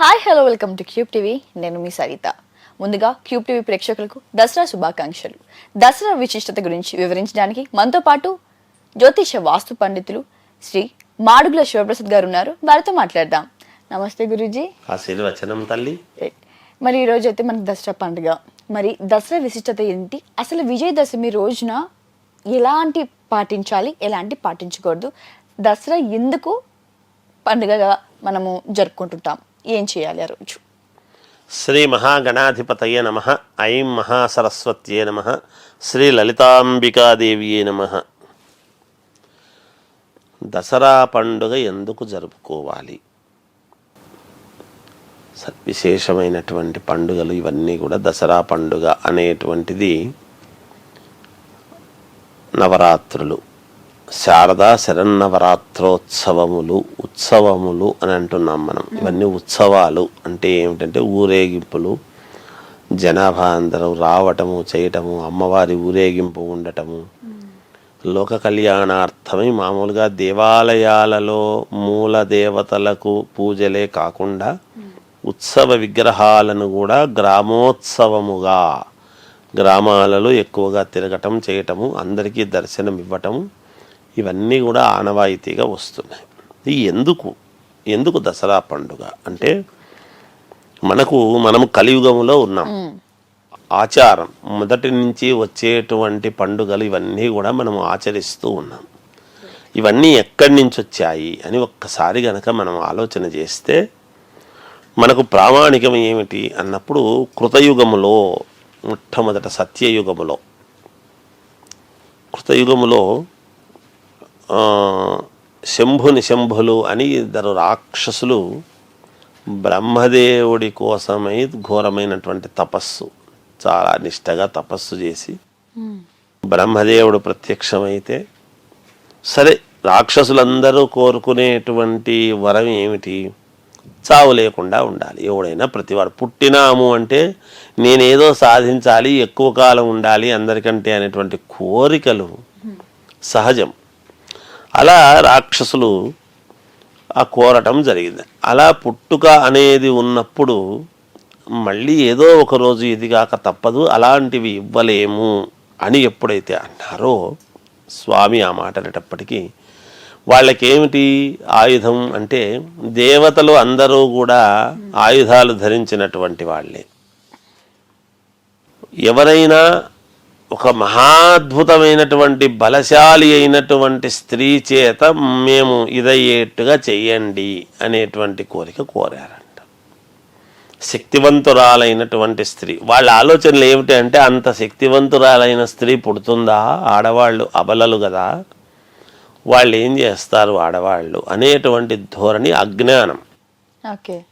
Hi hello welcome to cube TV నేను మీ సరిత. ముందుగా క్యూబ్ టీవీ ప్రేక్షకులకు దసరా శుభాకాంక్షలు. దసరా విశిష్టత గురించి వివరించడానికి మనతో పాటు జ్యోతిష వాస్తు పండితులు శ్రీ మాడుగుల శివప్రసాద్ గారు ఉన్నారు. వారితో మాట్లాడదాం. నమస్తే గురూజీ. ఆశీర్వచనం తల్లి. మరి ఈ రోజు అయితే మనకి దసరా పండుగ. మరి దసరా విశిష్టత ఏంటి? అసలు విజయదశమి రోజున ఎలాంటి పాటించాలి? ఎలాంటి పాటించకూడదు? దసరా ఎందుకు పండుగగా మనము జరుపుకుంటుంటాం? ఏం చేయాలి ఆ రోజు? శ్రీ మహాగణాధిపతయ నమ ఐం మహాసరస్వత్యే నమ శ్రీ లలితాంబికాదేవియే నమ. దసరా పండుగ ఎందుకు జరుపుకోవాలి? సద్విశేషమైనటువంటి పండుగలు ఇవన్నీ కూడా దసరా పండుగ అనేటువంటిది నవరాత్రులు. శారదా శరన్నవరాత్రోత్సవములు ఉత్సవములు అని అంటున్నాం మనం. ఇవన్నీ ఉత్సవాలు అంటే ఏమిటంటే ఊరేగింపులు జనాభా అందరూ రావటము చేయటము అమ్మవారి ఊరేగింపు ఉండటము. లోక కళ్యాణార్థమై మామూలుగా దేవాలయాలలో మూల దేవతలకు పూజలే కాకుండా ఉత్సవ విగ్రహాలను కూడా గ్రామోత్సవముగా గ్రామాలలో ఎక్కువగా తిరగటం చేయటము అందరికీ దర్శనం ఇవ్వటము ఇవన్నీ కూడా ఆనవాయితీగా వస్తున్నాయి. ఇది ఎందుకు? ఎందుకు దసరా పండుగ? అంటే మనకు మనము కలియుగంలో ఉన్నాం. ఆచారం మొదటి నుంచి వచ్చేటువంటి పండుగలు ఇవన్నీ కూడా మనం ఆచరిస్తూ ఉన్నాం. ఇవన్నీ ఎక్కడి నుంచి వచ్చాయి అని ఒక్కసారి గనక మనం ఆలోచన చేస్తే మనకు ప్రామాణికం ఏమిటి అన్నప్పుడు కృతయుగములో మొట్టమొదట సత్యయుగములో. కృతయుగములో ఆ, శంభు నిశంభులు అని ఇద్దరు రాక్షసులు బ్రహ్మదేవుడి కోసమై ఘోరమైనటువంటి తపస్సు చాలా నిష్టగా తపస్సు చేసి బ్రహ్మదేవుడు ప్రత్యక్షమైతే సరే రాక్షసులందరూ కోరుకునేటువంటి వరం ఏమిటి? చావు లేకుండా ఉండాలి. ఎవడైనా ప్రతివాడు పుట్టినాము అంటే నేనేదో సాధించాలి ఎక్కువ కాలం ఉండాలి అందరికంటే అనేటువంటి కోరికలు సహజం. అలా రాక్షసులు ఆ కోరటం జరిగింది. అలా పుట్టుక అనేది ఉన్నప్పుడు మళ్ళీ ఏదో ఒక రోజు ఇది కాక తప్పదు అలాంటివి ఇవ్వలేము అని ఎప్పుడైతే అన్నారో స్వామి ఆ మాట అనేటప్పటికీ వాళ్ళకేమిటి ఆయుధం అంటే దేవతలు అందరూ కూడా ఆయుధాలు ధరించినటువంటి వాళ్ళే. ఎవరైనా ఒక మహాద్భుతమైనటువంటి బలశాలి అయినటువంటి స్త్రీ చేత మేము ఇదయ్యేట్టుగా చెయ్యండి అనేటువంటి కోరిక కోరారంట. శక్తివంతురాలైనటువంటి స్త్రీ. వాళ్ళ ఆలోచనలు ఏమిటి అంటే అంత శక్తివంతురాలైన స్త్రీ పుడుతుందా? ఆడవాళ్ళు అబలలు కదా వాళ్ళు ఏం చేస్తారు ఆడవాళ్ళు అనేటువంటి ధోరణి అజ్ఞానం. ఓకే.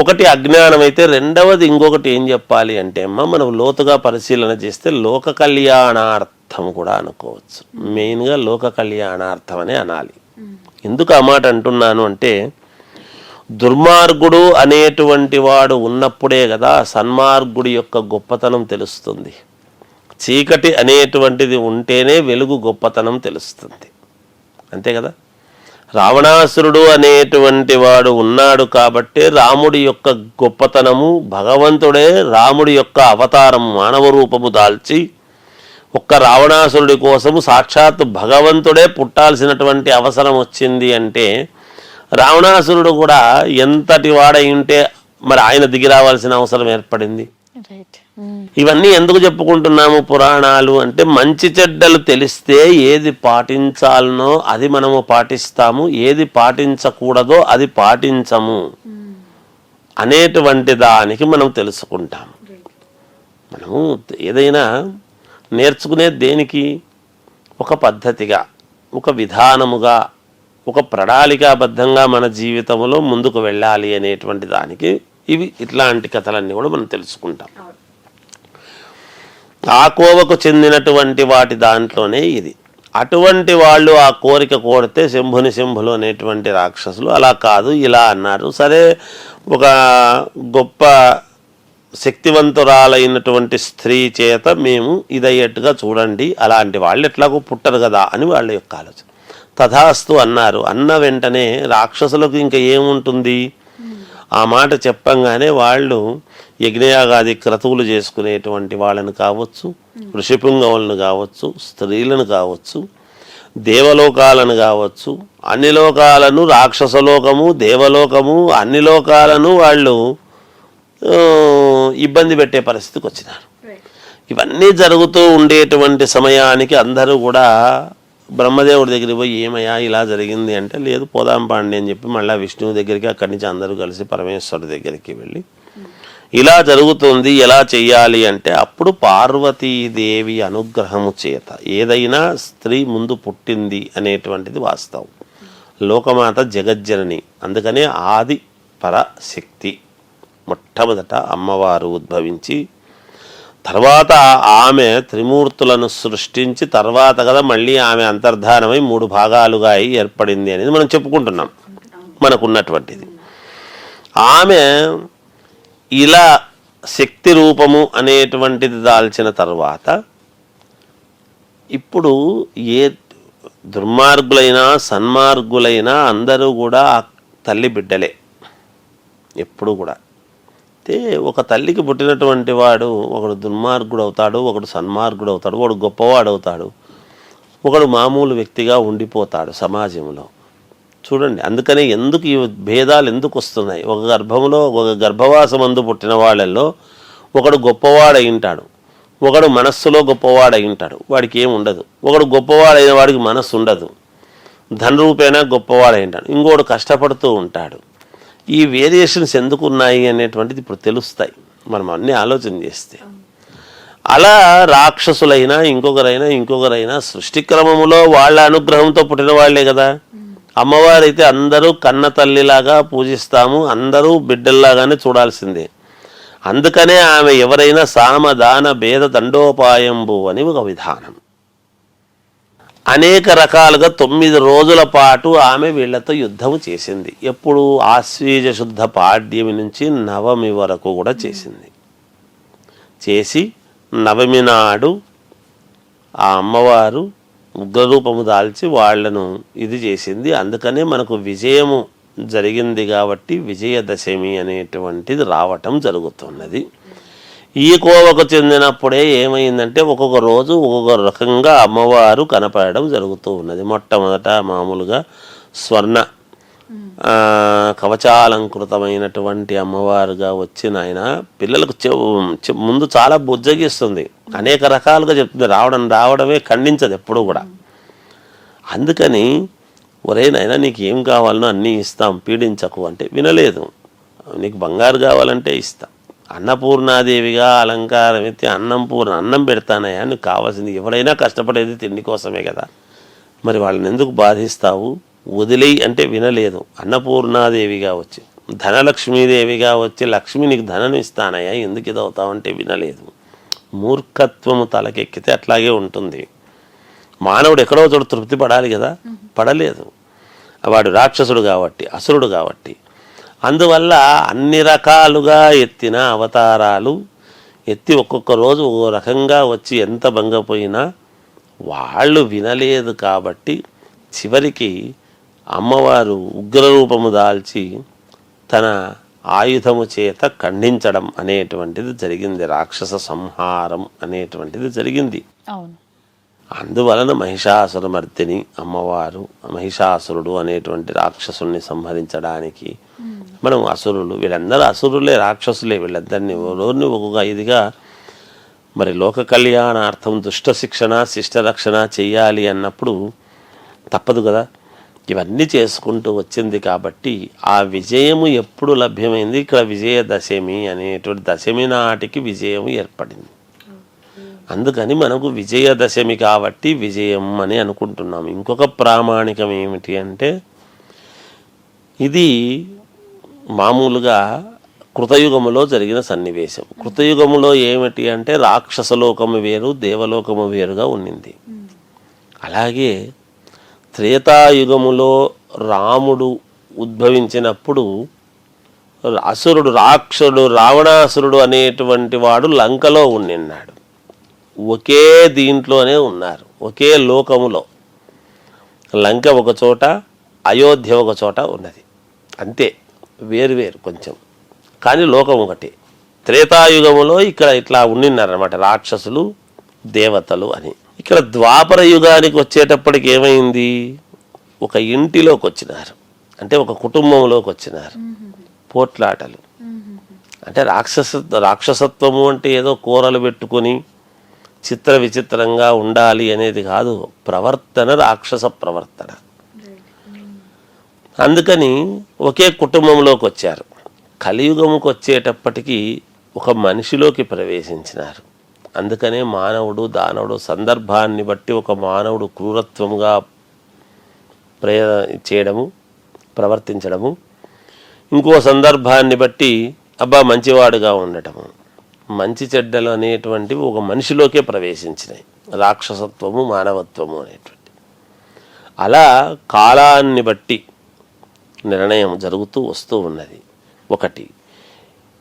ఒకటి అజ్ఞానం అయితే రెండవది ఇంకొకటి ఏం చెప్పాలి అంటే అమ్మ మనం లోతుగా పరిశీలన చేస్తే లోక కళ్యాణార్థం కూడా అనుకోవచ్చు. మెయిన్గా లోక కళ్యాణార్థం అనే అనాలి. ఎందుకు ఆ మాట అంటున్నాను అంటే దుర్మార్గుడు అనేటువంటి వాడు ఉన్నప్పుడే కదా సన్మార్గుడి యొక్క గొప్పతనం తెలుస్తుంది. చీకటి అనేటువంటిది ఉంటేనే వెలుగు గొప్పతనం తెలుస్తుంది. అంతే కదా? రావణాసురుడు అనేటువంటి వాడు ఉన్నాడు కాబట్టి రాముడి యొక్క గొప్పతనము భగవంతుడే రాముడి యొక్క అవతారం మానవ రూపము దాల్చి ఒక్క రావణాసురుడి కోసము సాక్షాత్ భగవంతుడే పుట్టాల్సినటువంటి అవసరం వచ్చింది అంటే రావణాసురుడు కూడా ఎంతటి వాడై ఉంటే మరి ఆయన దిగి రావాల్సిన అవసరం ఏర్పడింది. ఇవన్నీ ఎందుకు చెప్పుకుంటున్నాము పురాణాలు అంటే మంచి చెడ్డలు తెలిస్తే ఏది పాటించాలనో అది మనము పాటిస్తాము ఏది పాటించకూడదో అది పాటించము అనేటువంటి దానికి మనం తెలుసుకుంటాము. మనము ఏదైనా నేర్చుకునే దేనికి ఒక పద్ధతిగా ఒక విధానముగా ఒక ప్రణాళికాబద్ధంగా మన జీవితంలో ముందుకు వెళ్ళాలి అనేటువంటి దానికి ఇవి ఇట్లాంటి కథలన్నీ కూడా మనం తెలుసుకుంటాం. ఆ కోవకు చెందినటువంటి వాటి దాంట్లోనే ఇది. అటువంటి వాళ్ళు ఆ కోరిక కోరితే శంభుని శంభులు అనేటువంటి రాక్షసులు అలా కాదు ఇలా అన్నారు. సరే ఒక గొప్ప శక్తివంతురాలైనటువంటి స్త్రీ చేత మేము ఇదయ్యేట్టుగా చూడండి అలాంటి వాళ్ళు ఎట్లాగో పుట్టరు కదా అని వాళ్ళ యొక్క ఆలోచన. తథాస్తు అన్నారు. అన్న వెంటనే రాక్షసులకు ఇంకా ఏముంటుంది? ఆ మాట చెప్పంగానే వాళ్ళు యజ్ఞయాగాది క్రతువులు చేసుకునేటువంటి వాళ్ళని కావచ్చు ఋషిపుంగవులను కావచ్చు స్త్రీలను కావచ్చు దేవలోకాలను కావచ్చు అన్ని లోకాలను రాక్షస లోకము దేవలోకము అన్ని లోకాలను వాళ్ళు ఇబ్బంది పెట్టే పరిస్థితికి వచ్చినారు. ఇవన్నీ జరుగుతూ ఉండేటువంటి సమయానికి అందరూ కూడా బ్రహ్మదేవుడి దగ్గరికి పోయి ఏమయ్యా ఇలా జరిగింది అంటే లేదు పోదాం పాండి అని చెప్పి మళ్ళీ విష్ణువు దగ్గరికి అక్కడి నుంచి అందరూ కలిసి పరమేశ్వరుడి దగ్గరికి వెళ్ళి ఇలా జరుగుతుంది ఎలా చెయ్యాలి అంటే అప్పుడు పార్వతీదేవి అనుగ్రహము చేత ఏదైనా స్త్రీ ముందు పుట్టింది అనేటువంటిది వాస్తవం. లోకమాత జగజ్జనని అందుకనే ఆది పరశక్తి మొట్టమొదట అమ్మవారు ఉద్భవించి తర్వాత ఆమె త్రిమూర్తులను సృష్టించి తర్వాత కదా మళ్ళీ ఆమె అంతర్ధానమై మూడు భాగాలుగా అయి ఏర్పడింది అనేది మనం చెప్పుకుంటున్నాం. మనకున్నటువంటిది. ఆమె ఇలా శక్తి రూపము అనేటువంటిది దాల్చిన తర్వాత ఇప్పుడు ఏ దుర్మార్గులైనా సన్మార్గులైనా అందరూ కూడా తల్లి బిడ్డలే. ఎప్పుడు కూడా. అయితే ఒక తల్లికి పుట్టినటువంటి వాడు ఒకడు దుర్మార్గుడు అవుతాడు ఒకడు సన్మార్గుడు అవుతాడు ఒకడు గొప్పవాడు అవుతాడు ఒకడు మామూలు వ్యక్తిగా ఉండిపోతాడు సమాజంలో. చూడండి అందుకనే ఎందుకు ఈ భేదాలు ఎందుకు వస్తున్నాయి? ఒక గర్భంలో ఒక గర్భవాసమందు పుట్టిన వాళ్ళల్లో ఒకడు గొప్పవాడై ఉంటాడు ఒకడు మనస్సులో గొప్పవాడై ఉంటాడు వాడికి ఏం ఉండదు. ఒకడు గొప్పవాడైన వాడికి మనస్సు ఉండదు ధనరూపేణా గొప్పవాడై ఉంటాడు ఇంకోడు కష్టపడుతూ ఉంటాడు. ఈ వేరియేషన్స్ ఎందుకు ఉన్నాయి అనేటువంటిది ఇప్పుడు తెలుస్తాయి. మనం అన్నీ ఆలోచన చేస్తే. అలా రాక్షసులైనా ఇంకొకరైనా ఇంకొకరైనా సృష్టి క్రమములో వాళ్ళ అనుగ్రహంతో పుట్టిన వాళ్ళే కదా. అమ్మవారైతే అందరూ కన్న తల్లిలాగా పూజిస్తాము అందరూ బిడ్డల్లాగానే చూడాల్సిందే. అందుకనే ఆమె ఎవరైనా సామదాన భేద దండోపాయంబు అని ఒక విధానం. అనేక రకాలుగా తొమ్మిది రోజుల పాటు ఆమె వీళ్ళతో యుద్ధము చేసింది. ఎప్పుడు ఆశ్వీజ శుద్ధ పాడ్యమి నుంచి నవమి వరకు కూడా చేసింది. చేసి నవమి నాడు ఆ అమ్మవారు ఉగ్రరూపము దాల్చి వాళ్ళను ఇది చేసింది. అందుకనే మనకు విజయము జరిగింది కాబట్టి విజయదశమి అనేటువంటిది రావటం జరుగుతున్నది. ఈ కోవకు చెందినప్పుడే ఏమైందంటే ఒక్కొక్క రోజు ఒక్కొక్క రకంగా అమ్మవారు కనపడడం జరుగుతూ ఉన్నది. మొట్టమొదట మామూలుగా స్వర్ణ కవచాలంకృతమైనటువంటి అమ్మవారుగా వచ్చిన ఆయన పిల్లలకు ముందు చాలా బుజ్జగిస్తుంది. అనేక రకాలుగా చెప్తుంది. రావడం రావడమే ఖండించదు ఎప్పుడు కూడా. అందుకని ఒరే నాయనా నీకు ఏం కావాలనో అన్నీ ఇస్తాం పీడించకు అంటే వినలేదు. నీకు బంగారు కావాలంటే ఇస్తాం. అన్నపూర్ణాదేవిగా అలంకారం ఎత్తి అన్నం పూర్ణ అన్నం పెడతానయ్యా నీకు కావాల్సింది. ఎవరైనా కష్టపడేది తిండి కోసమే కదా. మరి వాళ్ళని ఎందుకు బాధిస్తావు? వదిలేయి అంటే వినలేదు. అన్నపూర్ణాదేవిగా వచ్చి ధనలక్ష్మీదేవిగా వచ్చి లక్ష్మి నీకు ధనం ఇస్తానయ్యా ఎందుకు ఇది అవుతావంటే వినలేదు. మూర్ఖత్వము తలకెక్కితే అట్లాగే ఉంటుంది. మానవుడు ఎక్కడో చోట తృప్తి పడాలి కదా. పడలేదు. వాడు రాక్షసుడు కాబట్టి అసురుడు కాబట్టి అందువల్ల అన్ని రకాలుగా ఎత్తిన అవతారాలు ఎత్తి ఒక్కొక్క రోజు ఓ రకంగా వచ్చి ఎంత భంగపోయినా వాళ్ళు వినలేదు కాబట్టి చివరికి అమ్మవారు ఉగ్రరూపము దాల్చి తన ఆయుధము చేత ఖండించడం అనేటువంటిది జరిగింది. రాక్షస సంహారం అనేటువంటిది జరిగింది. అవును. అందువలన మహిషాసురమర్తిని అమ్మవారు మహిషాసురుడు అనేటువంటి రాక్షసుల్ని సంహరించడానికి మనం అసురులు వీళ్ళందరూ అసురులే రాక్షసులే వీళ్ళందరినీ రోజుని ఒక్కొక్క ఇదిగా మరి లోక కళ్యాణార్థం దుష్ట శిక్షణ శిష్ట రక్షణ చెయ్యాలి అన్నప్పుడు తప్పదు కదా. ఇవన్నీ చేసుకుంటూ వచ్చింది కాబట్టి ఆ విజయము ఎప్పుడు లభ్యమైంది? ఇక్కడ విజయదశమి అనేటువంటి దశమి నాటికి విజయం ఏర్పడింది. అందుకని మనకు విజయదశమి కాబట్టి విజయం అని అనుకుంటున్నాం ఇంకొక ప్రామాణికం ఏమిటి అంటే ఇది మామూలుగా కృతయుగములో జరిగిన సన్నివేశం. కృతయుగములో ఏమిటి అంటే రాక్షసలోకము వేరు దేవలోకము వేరుగా ఉన్నింది. అలాగే త్రేతాయుగములో రాముడు ఉద్భవించినప్పుడు అసురుడు రాక్షసుడు రావణాసురుడు అనేటువంటి వాడు లంకలో ఉండిన్నాడు. ఒకే దీంట్లోనే ఉన్నారు. ఒకే లోకములో. లంక ఒక చోట అయోధ్య ఒక చోట ఉన్నది. అంతే. వేరు వేరు కొంచెం. కానీ లోకం ఒకటి. త్రేతాయుగములో ఇక్కడ ఇట్లా ఉండినారనమాట రాక్షసులు దేవతలు అని. ఇక్కడ ద్వాపర యుగానికి వచ్చేటప్పటికి ఏమైంది? ఒక ఇంటిలోకి వచ్చినారు. అంటే ఒక కుటుంబంలోకి వచ్చినారు. పోట్లాటలు. అంటే రాక్షస రాక్షసత్వము అంటే ఏదో కూరలు పెట్టుకొని చిత్ర విచిత్రంగా ఉండాలి అనేది కాదు ప్రవర్తన రాక్షస ప్రవర్తన. అందుకని ఒకే కుటుంబంలోకి వచ్చారు. కలియుగముకు వచ్చేటప్పటికీ ఒక మనిషిలోకి ప్రవేశించినారు. అందుకనే మానవుడు దానవుడు సందర్భాన్ని బట్టి ఒక మానవుడు క్రూరత్వంగా ప్రయ చేయడము ప్రవర్తించడము ఇంకో సందర్భాన్ని బట్టి అబ్బా మంచివాడుగా ఉండటము. మంచి చెడ్డలు అనేటువంటివి ఒక మనిషిలోకే ప్రవేశించినాయి. రాక్షసత్వము మానవత్వము అనేటువంటి అలా కాలాన్ని బట్టి నిర్ణయం జరుగుతూ వస్తూ ఉన్నది. ఒకటి.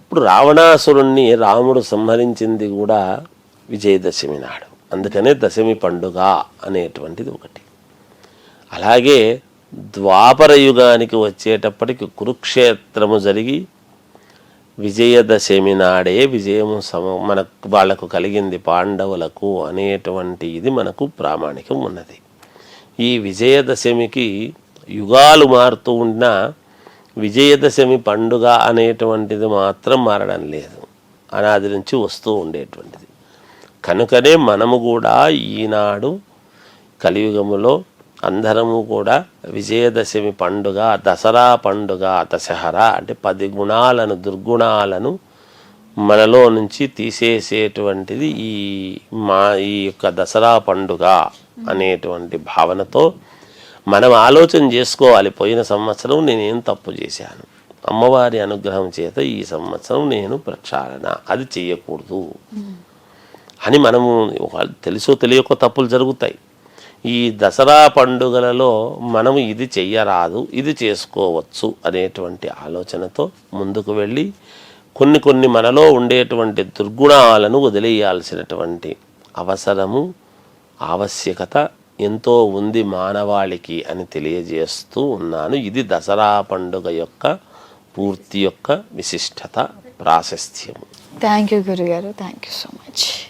ఇప్పుడు రావణాసురుణ్ణి రాముడు సంహరించింది కూడా విజయదశమి నాడు. అందుకనే దశమి పండుగ అనేటువంటిది ఒకటి. అలాగే ద్వాపర యుగానికి వచ్చేటప్పటికి కురుక్షేత్రము జరిగి విజయదశమి నాడే విజయము సమ మనకు వాళ్ళకు కలిగింది పాండవులకు అనేటువంటి ఇది మనకు ప్రామాణికం ఉన్నది. ఈ విజయదశమికి యుగాలు మారుతూ ఉన్నా విజయదశమి పండుగ అనేటువంటిది మాత్రం మారడం లేదు. అనాది నుంచి వస్తూ ఉండేటువంటిది. కనుకనే మనము కూడా ఈనాడు కలియుగములో అందరము కూడా విజయదశమి పండుగ దసరా పండుగ దశహరా అంటే పది గుణాలను దుర్గుణాలను మనలో నుంచి తీసేసేటువంటిది ఈ మా ఈ యొక్క దసరా పండుగ అనేటువంటి భావనతో మనం ఆలోచన చేసుకోవాలి. పోయిన సంవత్సరం నేనేం తప్పు చేశాను? అమ్మవారి అనుగ్రహం చేత ఈ సంవత్సరం నేను ప్రక్షాళన. అది చెయ్యకూడదు అని మనము తెలుసో తెలియకో తప్పులు జరుగుతాయి. ఈ దసరా పండుగలలో మనం ఇది చెయ్యరాదు ఇది చేసుకోవచ్చు అనేటువంటి ఆలోచనతో ముందుకు వెళ్ళి కొన్ని కొన్ని మనలో ఉండేటువంటి దుర్గుణాలను వదిలేయాల్సినటువంటి అవసరము ఆవశ్యకత ఎంతో ఉంది మానవాళికి అని తెలియజేస్తూ ఉన్నాను. ఇది దసరా పండుగ యొక్క పూర్తి యొక్క విశిష్టత ప్రాశస్త్యము. థ్యాంక్ యూ గురుగారు థ్యాంక్ యూ సో మచ్